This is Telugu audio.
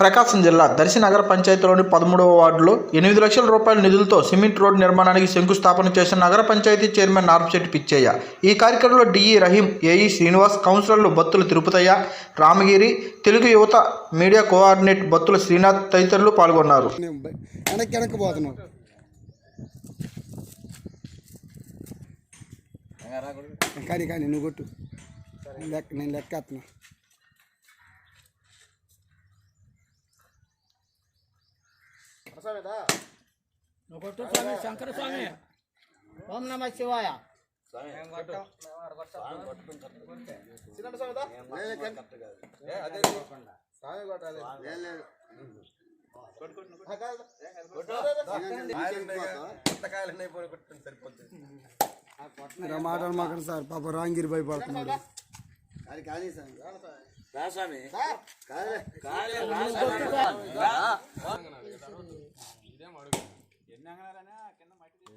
ప్రకాశం జిల్లా దర్శి నగర పంచాయతీలోని పదమూడవ వార్డులో ఎనిమిది లక్షల రూపాయల నిధులతో సిమెంట్ రోడ్ నిర్మాణానికి శంకుస్థాపన చేసిన నగర పంచాయతీ చైర్మన్ నార్పశెట్టి పిచ్చయ్య. ఈ కార్యక్రమంలో డిఈ రహీం ఏఈ శ్రీనివాస్ కౌన్సిలర్లు బత్తుల తిరుపతయ్య రామగిరి తెలుగు యువత మీడియా కోఆర్డినేట్ బత్తుల శ్రీనాథ్ తదితరులు పాల్గొన్నారు. నేను కానీ కానీ నువ్వు కొట్టు. లెక్క నేను లెక్క ఎత్తున్నా శంకర స్వామి. ఓం నమ శివాయ. మీరు ఆ మాట మాకండి సార్. పాప రాంగిరి భయపడుతున్నాడు. తెలంగాణలోనే కింద మట్టి